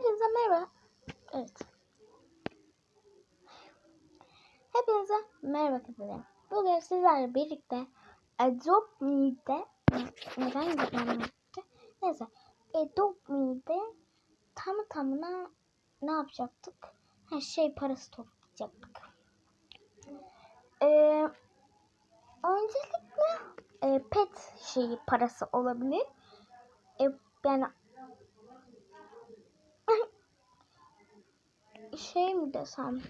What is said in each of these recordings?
Hepinize merhaba. Evet. Hepinize merhaba arkadaşlar. Bugün sizlerle birlikte Adobe Me'de neden gitmem Neyse. Adobe Me'de tam tamına ne yapacaktık? Her şey parası toplayacaktık. Ee, öncelikle e, pet şeyi parası olabilir. E, yani şey mi desem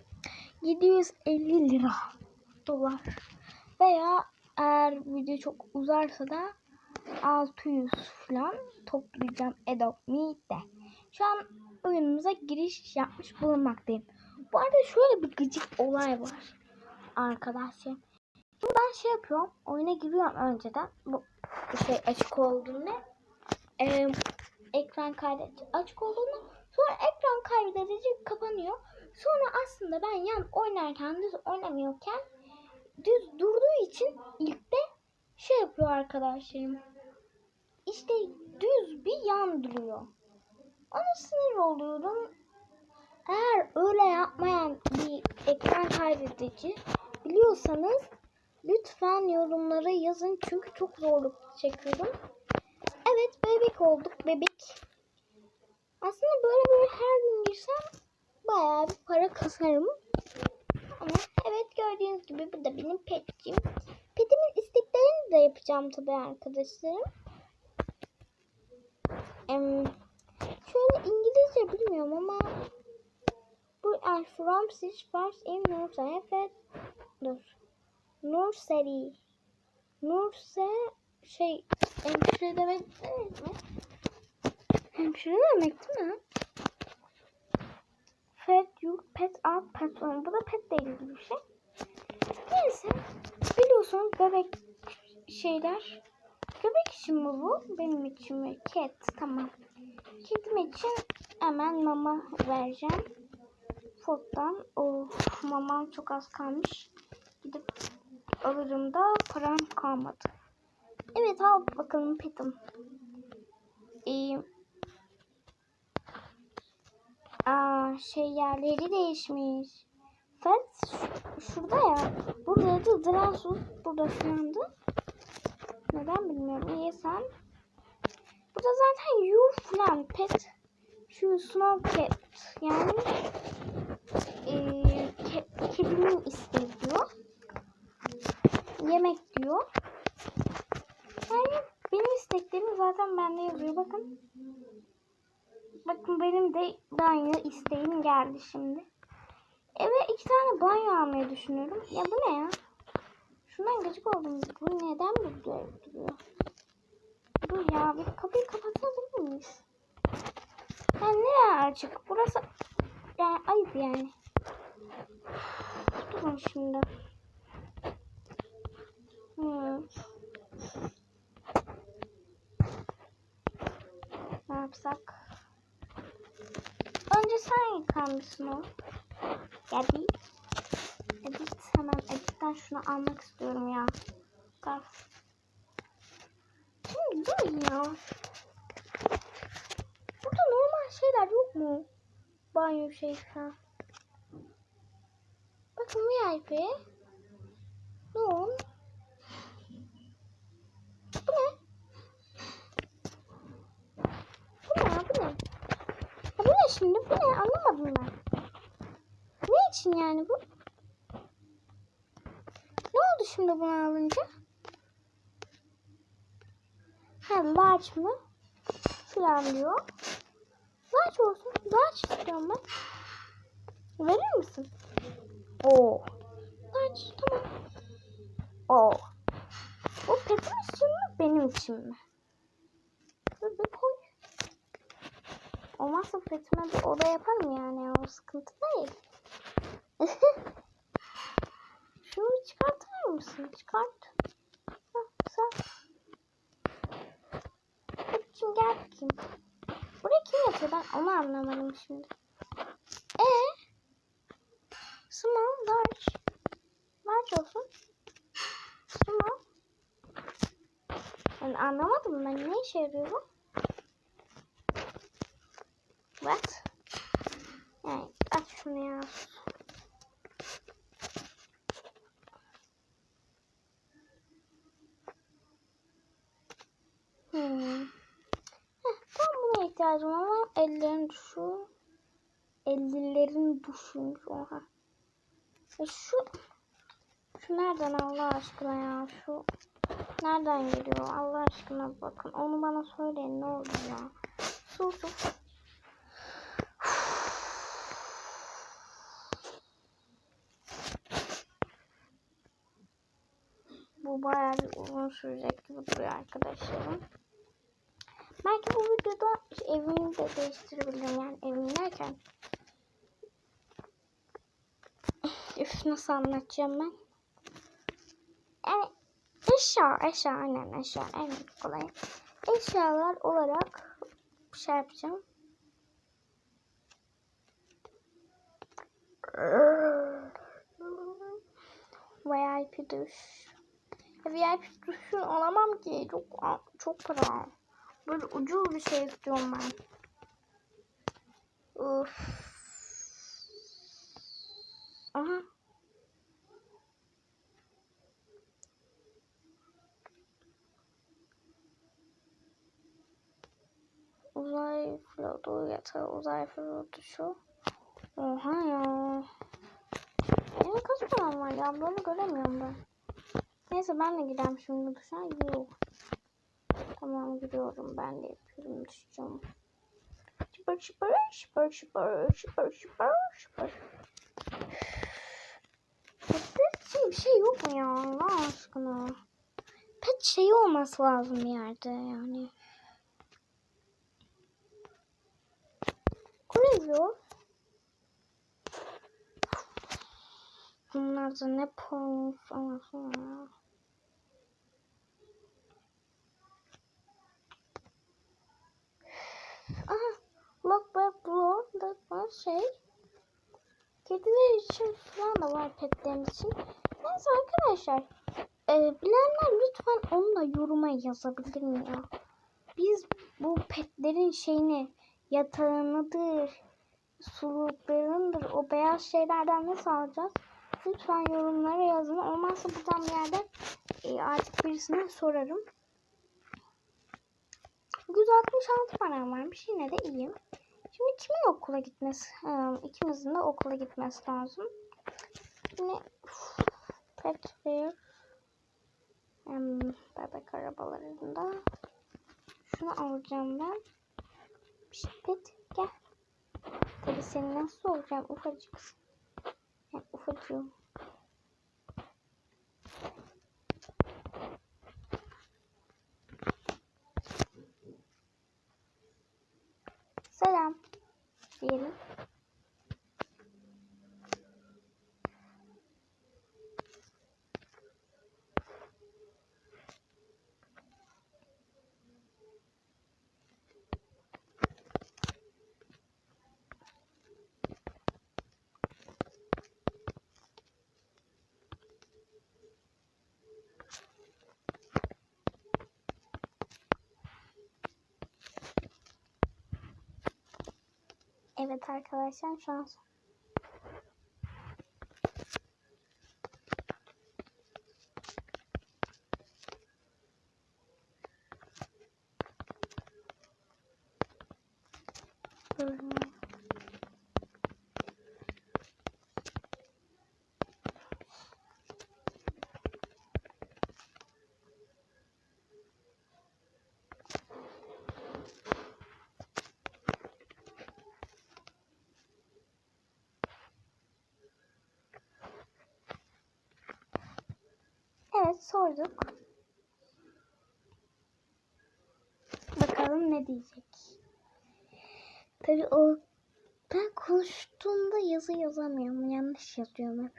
750 lira dolar veya eğer video çok uzarsa da 600 falan toplayacağım Adobe Meet'te. Şu an oyunumuza giriş yapmış bulunmaktayım. Bu arada şöyle bir gıcık olay var arkadaşlar. Şimdi ben şey yapıyorum. Oyuna giriyorum önceden. Bu şey açık olduğunda. Ee, ekran kaydedici açık olduğunda sonra ekran kaydedici kapanıyor. Sonra aslında ben yan oynarken düz oynamıyorken düz durduğu için ilk de şey yapıyor arkadaşlarım. İşte düz bir yan duruyor. Ona sinir oluyorum. Eğer öyle yapmayan bir ekran kaydedici biliyorsanız lütfen yorumlara yazın çünkü çok zorluk çekiyorum. Evet bebek olduk bebek. Aslında böyle böyle her gün girsem bayağı bir para kasarım. Ama evet gördüğünüz gibi bu da benim petçim. Petimin isteklerini de yapacağım tabii arkadaşlarım. Em, şöyle İngilizce bilmiyorum ama bu are from six parts in nursery. Evet. Dur. Nursery. Nurse şey hemşire demek değil mi? Hemşire demek değil mi? Pet you pet up pet on. Bu da petle ilgili bir şey. Neyse. Biliyorsunuz bebek şeyler. Bebek için mi bu? Benim için mi? Cat. Tamam. Kedim için hemen mama vereceğim. Ford'dan. Of mamam çok az kalmış. Gidip alırım da param kalmadı. Evet al bakalım petim. Ee, aa, şey yerleri değişmiş. Fet şurada ya. Burada da Drasus. Burada filandı. Neden bilmiyorum. Niye sen? Burada zaten you falan pet. Şu snow cat. Yani ee, ke kedimin isteği diyor. Yemek diyor. Yani benim isteklerim zaten bende yazıyor. Bakın. Bakın benim de banyo isteğim geldi şimdi. Eve iki tane banyo almayı düşünüyorum. Ya bu ne ya? Şundan gıcık oldum. Bu neden böyle duruyor? Dur ya bir kapıyı kapatabilir miyiz? Yani ne açık? Burası yani ayıp yani. Durun şimdi. Hmm. Ne yapsak? Önce sen yıkanmışsın o. Edit. Edit hemen editten şunu almak istiyorum ya. Bak. Şimdi dur ya. Burada normal şeyler yok mu? Banyo şey falan. Bakın VIP. Ne oldu? Bu ne? Bu ne? Bu ne? Ya bu ne şimdi? Bu ne? Anlamadım ben. Ne için yani bu? Ne oldu şimdi bunu alınca? Ha large mı? Filan diyor. Large olsun. Large istiyorum ben. Verir misin? Oo. Large tamam. Oo. Bu petim için mi benim için mi? Bir koy. Olmazsa petime bir oda yaparım yani o sıkıntı değil. Şunu çıkartır mısın? Çıkart. Hah, güzel. Bakayım gel bakayım. Buraya kim yatıyor ben onu anlamadım şimdi. E Small, large. Large olsun. Small. Ben anlamadım ben ne işe yarıyor bu? What? Lazım ama ellerin düşü. Ellerin düşüymüş oha. E şu şu nereden Allah aşkına ya şu nereden geliyor Allah aşkına bakın onu bana söyleyin ne olur ya. Sus sus. Bu bayağı bir uzun sürecek gibi duruyor arkadaşlarım. Belki bu videoda evimi de değiştirebilirim. Yani evimi derken. Üf nasıl anlatacağım ben? Yani eşya, eşya aynen eşya en kolay. Eşyalar olarak şey yapacağım. VIP duş. VIP duşu alamam ki. Çok çok para. Böyle ucuz bir şey istiyorum ben. Uf. Aha. Uzay flotu yatağı uzay flotu şu. Oha ya. Benim kaç param var ya böyle göremiyorum ben. Neyse ben de giderim şimdi duşa. Yok. Tamam gidiyorum ben de yapıyorum düşeceğim. Şıpır şıpır şıpır şıpır şıpır şıpır şıpır. Pet için bir şey yok mu ya Allah aşkına? Pet şeyi olması lazım bir yerde yani. Koyuyor. Bunlar da ne porno falan ya. Aha, Lockback Blow da var şey. Kediler için falan da var petlerin için. Neyse arkadaşlar. E, bilenler lütfen onu da yoruma yazabilir mi ya? Biz bu petlerin şeyini yatağınıdır, suluklarındır, o beyaz şeylerden nasıl alacağız? Lütfen yorumlara yazın. Olmazsa buradan bir yerde e, artık birisine sorarım. 166 param varmış. Yine de iyiyim. Şimdi kimin okula gitmesi? Ha, ikimizin de okula gitmesi lazım. Yine pet fair. Um, bebek arabalarında. Şunu alacağım ben. Pet gel. Tabii seni nasıl olacağım ufacık. Yani ufacığım. Selam. Diyelim. Evet arkadaşlar şu an sorduk. Bakalım ne diyecek. Tabii o ben konuştuğumda yazı yazamıyorum. Yanlış yazıyorum hep.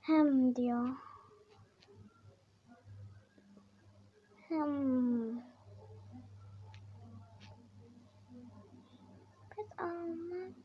Hem diyor. Hem. Pet almak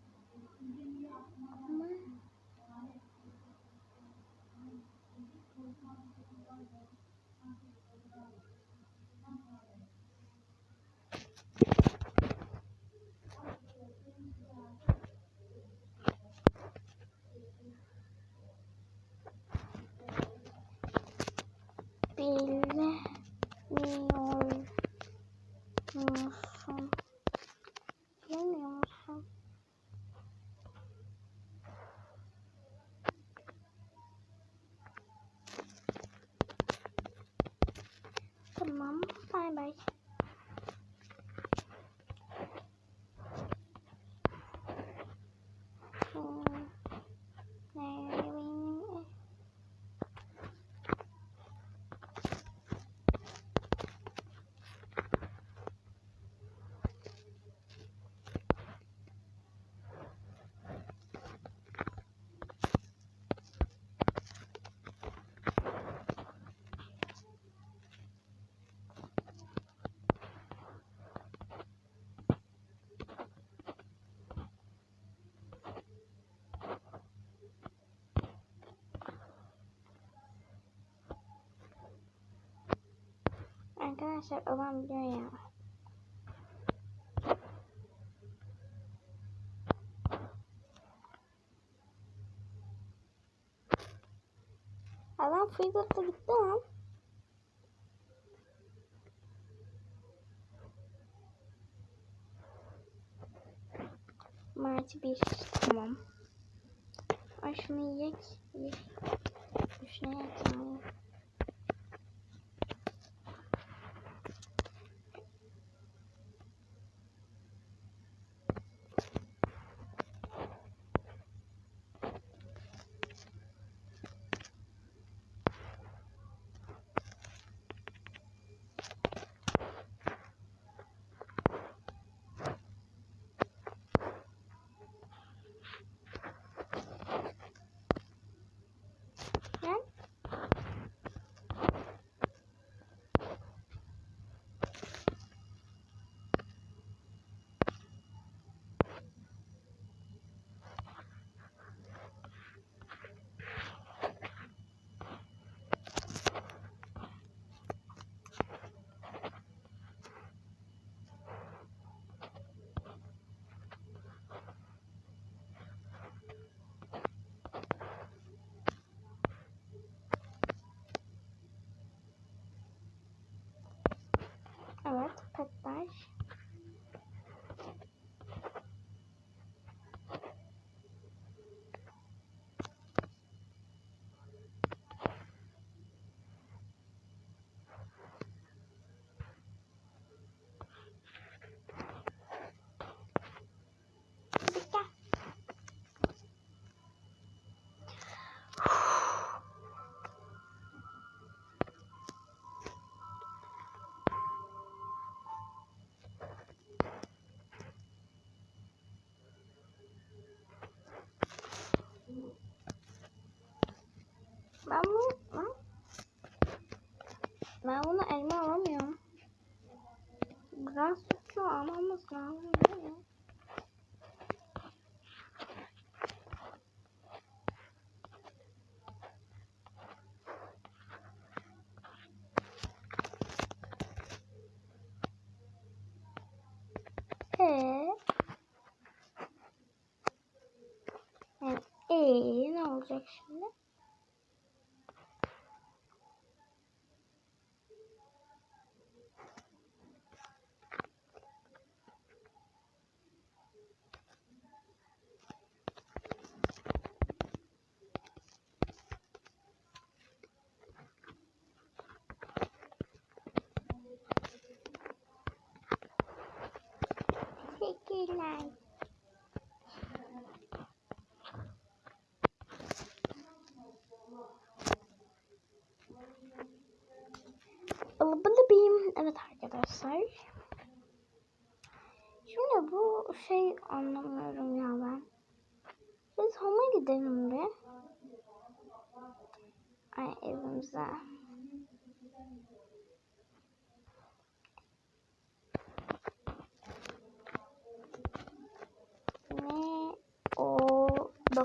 Arkadaşlar olan biliyor ya. Adam Freedom'da gitti lan. Martı bir. Tamam. Ay şunu yiyek. Yiyek. Şuna yatağım. Ben bunu lan. Ben bunu elma alamıyorum. Biraz sütlü almamız lazım değil mi? Ee? Evet. Ee, ne olacak şimdi? Teşekkürler. Alıbılıbıyım. Evet arkadaşlar. Şimdi bu şey anlamıyorum ya ben. Biz home gidelim bir. Ay evimize. Ne oldu? Ne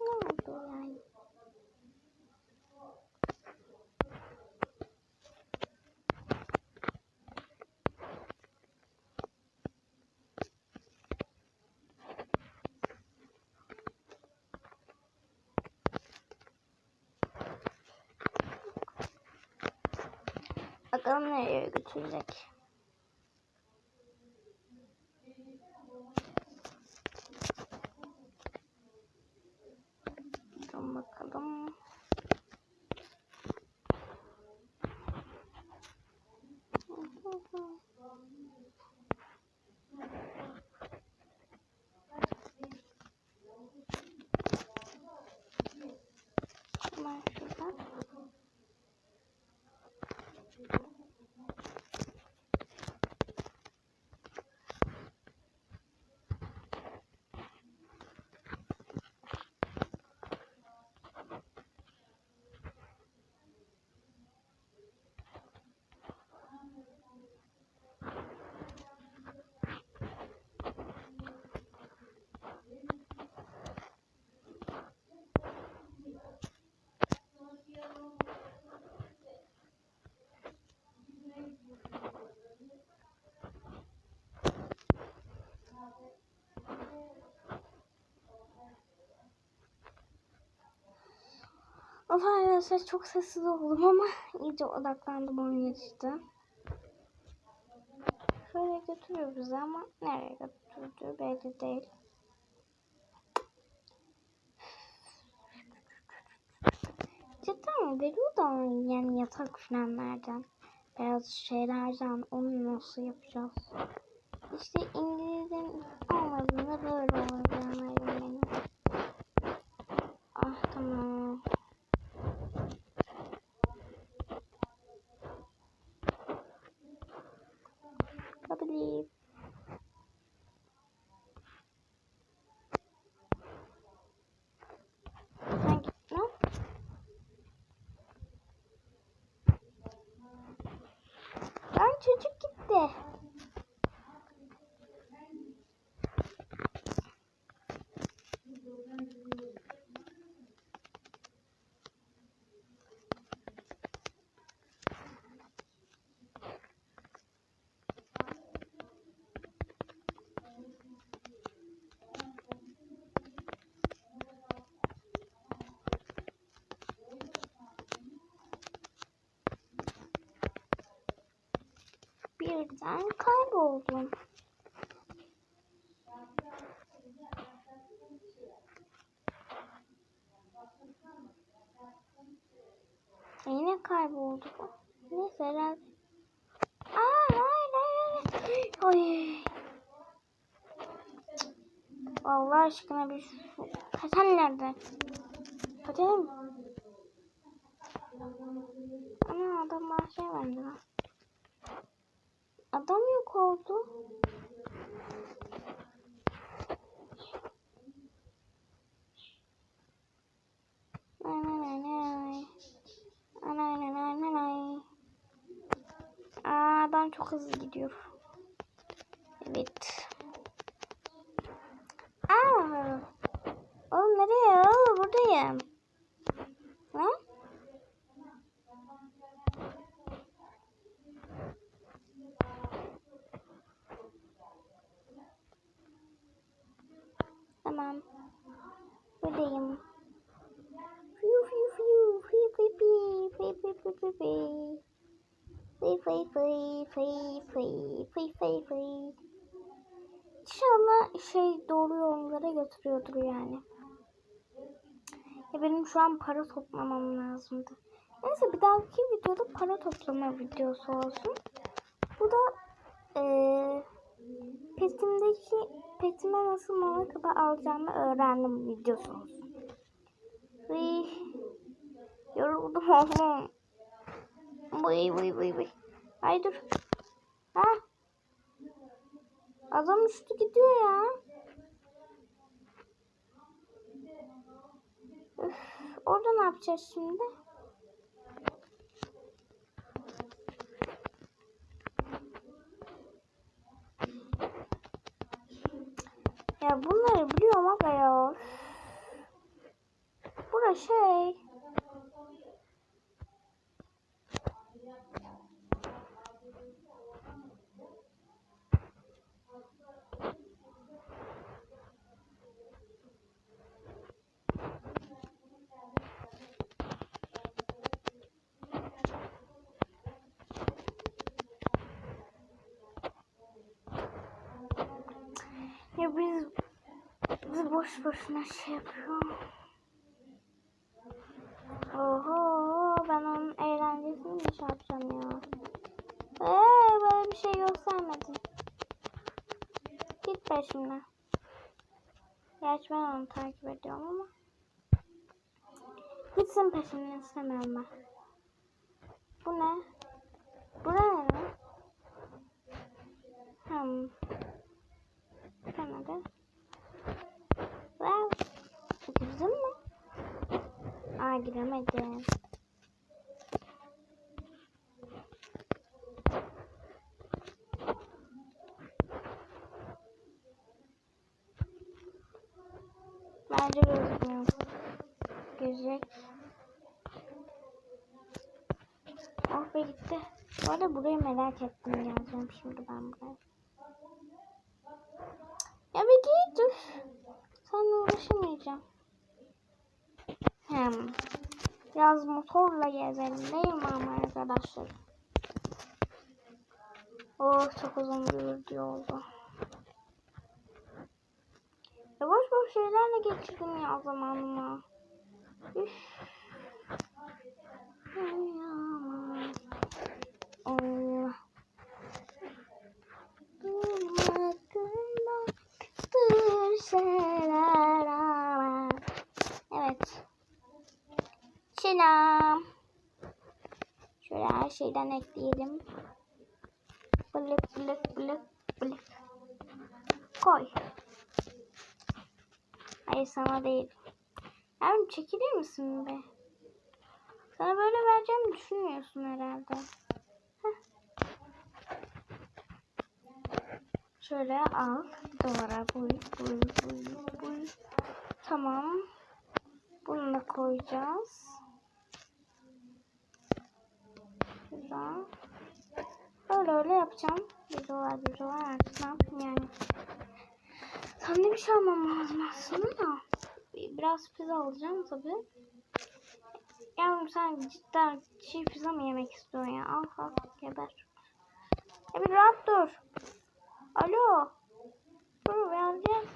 oldu yani? Bakalım nereye götürecek. Bakalım bakalım. Hemen şuradan. Allah arkadaşlar çok sessiz oldum ama iyice odaklandım oyuna işte. Şöyle götürüyor bizi ama nereye götürdüğü belli değil. Cidden mi? Veriyor da yani yatak falanlardan. Beyaz şeylerden onu nasıl yapacağız? İşte İngilizcenin olmadığında böyle benim. Ah tamam. Tabii. Sen git lan. Lan çocuk Birden kayboldum. Yine kayboldu bu. Neyse herhalde. Aa hayır hayır. Ay. Allah aşkına bir şu... Paten nerede? Patenim. Ana adam bana verdi lan. Adam yok oldu. Aa, adam çok hızlı gidiyor. Evet. Aa. Oğlum nereye? Oo, buradayım. Fıy fıy fıy fıy fıy fıy fıy. İnşallah şey doğru yollara götürüyordur yani. Ya benim şu an para toplamam lazımdı. Neyse bir dahaki videoda para toplama videosu olsun. Bu da eee petimdeki petime nasıl mala kadar alacağımı öğrendim videosu olsun. Vıy. Yoruldum oğlum. Vıy vıy vıy vıy. Ay dur. Ha? Adam üstü gidiyor ya. Üf, orada ne yapacağız şimdi? Ya bunları biliyorum aga ya. Bura şey. Ya biz biz boş boşuna şey yapıyor. Oho ben onun eğlencesini mi şey yapacağım ya? Eee böyle bir şey göstermedin. Git peşimden. Gerçi ben onu takip ediyorum ama. Gitsin peşimden istemiyorum ben. Bu ne? Bu ne? Hmm. Tamam. Wow. Girdin mi? Aa giremedim. Bence gözükmüyor. Gözecek. Ah be gitti. Bu arada burayı merak ettim. Geleceğim şimdi ben buraya. Bir git dur. Seninle uğraşamayacağım. Hmm. Biraz motorla gezelim değil mi ama arkadaşlar? Oh çok uzun bir video oldu. Ya boş şeylerle geçirdim ya zamanımı. Üf. Allah. Durmakındadır şeyler Evet. Selam. Şöyle her şeyden ekleyelim. Blık blık blık blık. Koy. Hayır sana değil. Yavrum çekilir misin be? Sana böyle vereceğimi düşünmüyorsun herhalde. Şöyle al. Duvara buy buy buy buy. Tamam. Bunu da koyacağız. Güzel. Öyle öyle yapacağım. Bir dolar bir dolar artık ne yapayım yani. De bir şey almam lazım aslında da. Biraz pizza alacağım tabi. Yavrum sen cidden çiğ pizza mı yemek istiyorsun ya? Al al geber. Ya bir rahat dur. Alo. Dur vereceğim.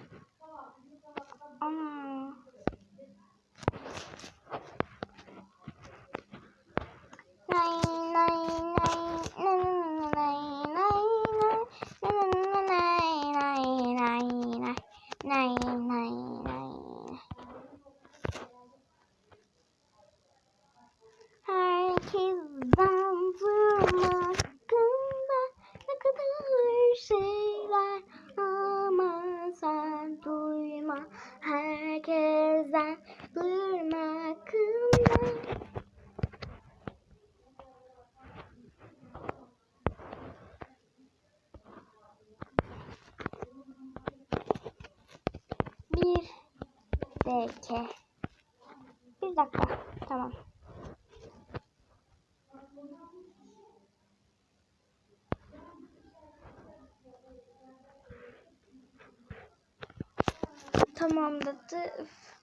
Tamam dedi. Üf.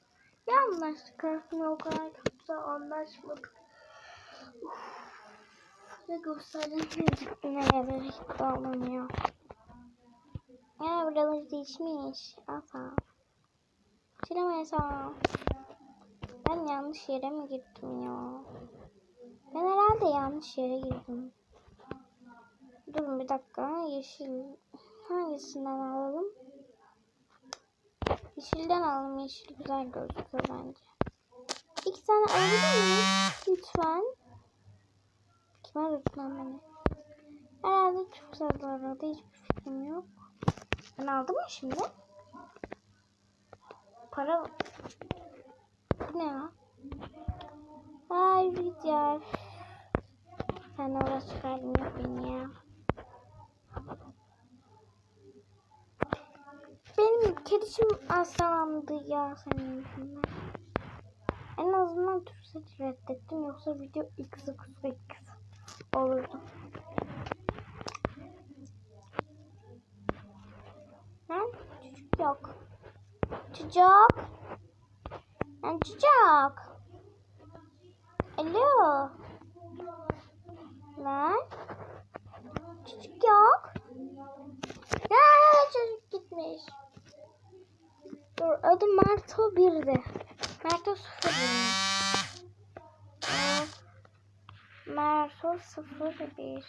Ya anlaştık aslında o kadar de anlaşmadık. Ne göstereceğim ne nereye gitti oğlum ya. Ya buraları değişmiş. Asa. Çilemesem. Ben yanlış yere mi gittim ya? Ben herhalde yanlış yere girdim. Durun bir dakika. Yeşil. Hangisinden alalım? Yeşilden alalım. Yeşil güzel gözüküyor bence. İki tane alabilir miyim? Lütfen. Kim aradı lan beni? Herhalde çok güzel aradı. Hiçbir fikrim yok. Ben aldım mı şimdi? Para... Bu ne ya? Ay Rüzgar. Sen orası yok beni ya. Benim kedişim hastalandı ya senin yüzünden. En azından Türkçe reddettim yoksa video x x olurdu. Lan çocuk yok. Çocuk. Lan çocuk. Alo. Lan. Çocuk yok. Ya çocuk gitmiş. Dur adı Merto 1'di. Merto 0 Merto 01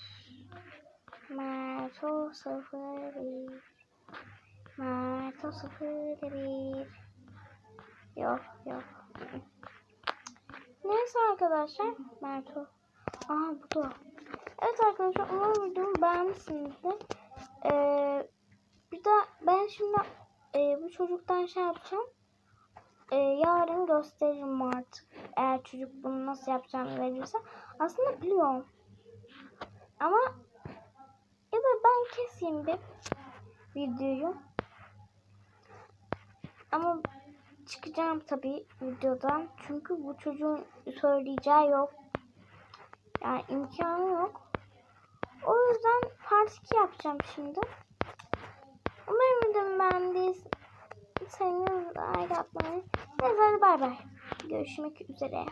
Merto 01 Merto 01 Yok yok. Neyse arkadaşlar. Merto. Aha bu da. Evet arkadaşlar umarım videomu beğenmişsinizdir. Ee, bir de ben şimdi e, bu çocuktan şey yapacağım. E, yarın gösteririm artık. Eğer çocuk bunu nasıl yapacağını verirse. Aslında biliyorum. Ama ya da ben keseyim bir videoyu. Ama çıkacağım tabii videodan. Çünkü bu çocuğun söyleyeceği yok. Yani imkanı yok. O yüzden part 2 yapacağım şimdi. Umarım videomu beğendiyseniz like atmayı. Neyse hadi bay bay. Görüşmek üzere.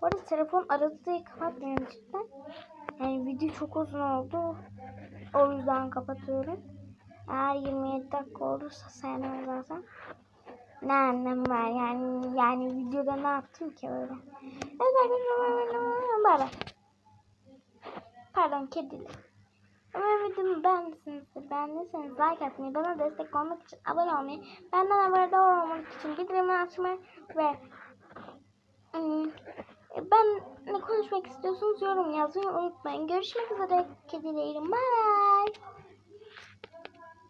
Bu arada telefon aradı diye kapatmıyorum cidden. Yani video çok uzun oldu. O yüzden kapatıyorum. Eğer 27 dakika olursa sevmem zaten. Ne anlamı var yani yani videoda ne yaptım ki öyle. Evet arkadaşlar bay bay. Pardon kediler. Ama videomu beğendiyseniz, beğendiyseniz like atmayı, bana destek olmak için abone olmayı, benden haberdar olmak için bildirimi açmayı ve ım, ben ne konuşmak istiyorsunuz yorum yazmayı unutmayın. Görüşmek üzere kedilerim. Bye.